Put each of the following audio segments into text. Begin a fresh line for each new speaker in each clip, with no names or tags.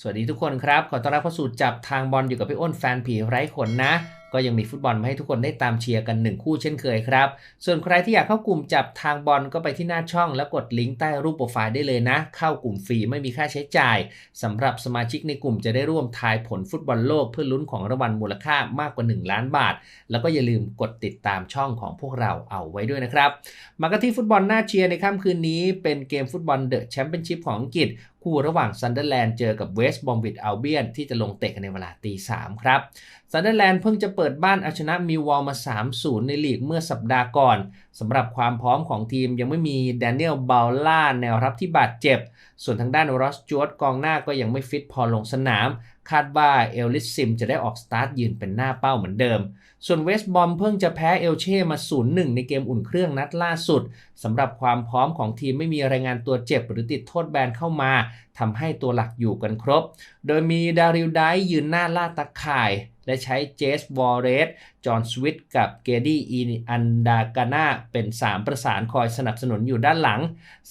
สวัสดีทุกคนครับ ขอต้อนรับเข้าสู่จับทางบอลอยู่กับพี่อ้นแฟนผีไร้ขนนะ ก็ยังมีฟุตบอลมาให้ทุกคนได้ตามเชียร์กัน 1 คู่เช่นเคยครับ ส่วนใครที่อยากเข้ากลุ่มจับทางบอลก็ไปที่หน้าช่อง แล้วกดลิงก์ใต้รูปโปรไฟล์ได้เลยนะ เข้ากลุ่มฟรีไม่มีค่าใช้จ่ายสำหรับสมาชิกในกลุ่มจะได้ร่วมทายผลฟุตบอลโลกเพื่อลุ้นของรางวัลมูลค่ามากกว่า 1 ล้านบาท แล้วก็อย่าลืมกดติดตามช่องของพวกเราเอาไว้ด้วยนะครับมากันที่ฟุตบอลหน่าเชียร์ในค่ำคืนนี้เป็นเกมฟุตบอลเดอะแชมเปี้ยนชิพของอังกฤษคู่ระหว่างซันเดอร์แลนด์เจอกับเวสต์บอมวิดอัลเบียนที่จะลงเตะกันในเวลาตีสามครับซันเดอร์แลนด์เพิ่งจะเปิดบ้านเอาชนะมิววอลมา 3-0 ในลีกเมื่อสัปดาห์ก่อนสำหรับความพร้อมของทีมยังไม่มีแดเนียลบาลล่าแนวรับที่บาดเจ็บ ส่วนทางด้านรอสจวดกองหน้าก็ยังไม่ฟิตพอลงสนาม คาดว่าเอลลิสซิมจะได้ออกสตาร์ทยืนเป็นหน้าเป้าเหมือนเดิม ส่วนเวสต์บอมเพิ่งจะแพ้เอลเช่มา 0-1 ในเกมอุ่นเครื่องนัดล่าสุดสำหรับความพร้อมของทีมไม่มีรายงานตัวเจ็บหรือติดโทษแบนเข้ามาทำให้ตัวหลักอยู่กันครบ โดยมีดาริลไดยืนหน้าล่าตะข่าย และใช้เจสวอร์เรส จอห์นสวิตกับเกดี้อีอันดากาน่าเป็น 3 ประสานคอยสนับสนุนอยู่ด้านหลัง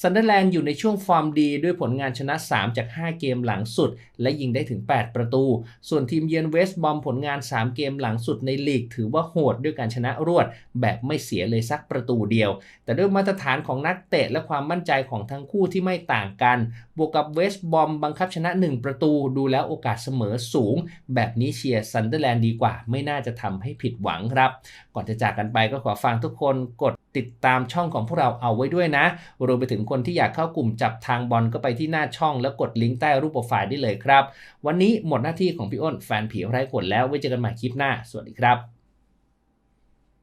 ซันเดอร์แลนด์อยู่ในช่วงฟอร์มดีด้วยผลงานชนะ 3 จาก 5 เกมหลังสุด และยิงได้ถึง 8 ประตู ส่วนทีมเยือนเวสต์บอมผลงาน 3 เกมหลังสุดในลีก ถือว่าโหดด้วยการชนะรวด แบบไม่เสียเลยสักประตูเดียว แต่ด้วยมาตรฐานของนักเตะและความมั่นใจของทั้งคู่ที่ไม่ต่างกัน บวกกับเวสต์บอมบังคับชนะ 1 ประตูดูแล้วโอกาสเสมอสูง แบบนี้เชียร์ซันเดอร์แลนด์ดีกว่า ไม่น่าจะทำให้ผิดหวังครับ ก่อนจะจากกันไปก็ขอฟังทุกคนกด ติดตามช่องของพวกเราเอาไว้ด้วยนะ รวมไปถึงคนที่อยากเข้ากลุ่มจับทางบอลก็ไปที่หน้าช่องแล้วกดลิงก์ใต้รูปโปรไฟล์ได้เลยครับ วันนี้หมดหน้าที่ของพี่อ้นแฟนผีไร้ขนแล้วไว้เจอกันใหม่คลิปหน้า สวัสดีครับ